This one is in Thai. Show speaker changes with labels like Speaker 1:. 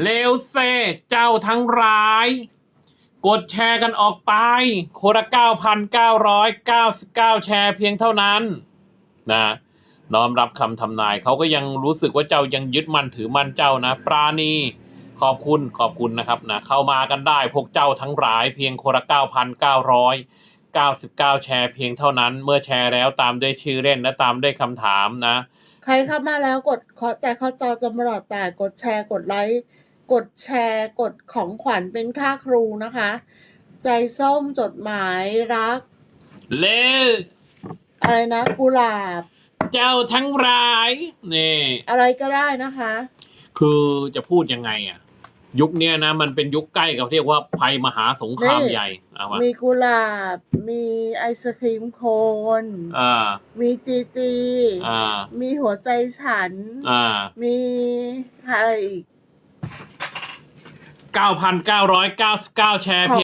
Speaker 1: เลวเซเจ้าทั้งร้าย กดแชร์กันออกไป คนละ9,999 แชร์เพียงเท่านั้น นะน้อมรับคำทำนายเขาก็ยังรู้สึกว่าเจ้ายังยึดมั่นถือมั่นเจ้านะ ปราณีขอบคุณขอบคุณนะครับนะเข้ามากันได้พวกเจ้าทั้งหลายเพียงคนละ9,999 แชร์เพียงเท่านั้น เมื่อแชร์แล้วตามด้วยชื่อเล่นและตามด้วยคำถามนะ
Speaker 2: ใครเข้ามาแล้วกดเคาะใจเคาะจอจะมาหลอดแต่กดแชร์กดไลค์กดแชร์กดของขวัญเป็นค่าครูนะคะ ใจส้มจดหมายรัก
Speaker 1: เลว
Speaker 2: อะไรนะ กุหลาบ
Speaker 1: เจ้าทั้งหลายนี่
Speaker 2: อะไรก็ได้นะคะ
Speaker 1: คือจะพูดยังไงอะ ยุคเนี้ยนะ มันเป็นยุคใกล้กับเรียกว่าภัยมหาสงคราม
Speaker 2: นี่
Speaker 1: ใหญ่เอามา
Speaker 2: มีกุหลาบ มีไอศครีมโคน
Speaker 1: อ่า
Speaker 2: มีจีจี
Speaker 1: อ่า
Speaker 2: มีหัวใจฉัน
Speaker 1: อ่า
Speaker 2: มีอะไรอีก
Speaker 1: 9,999แชร์เพียง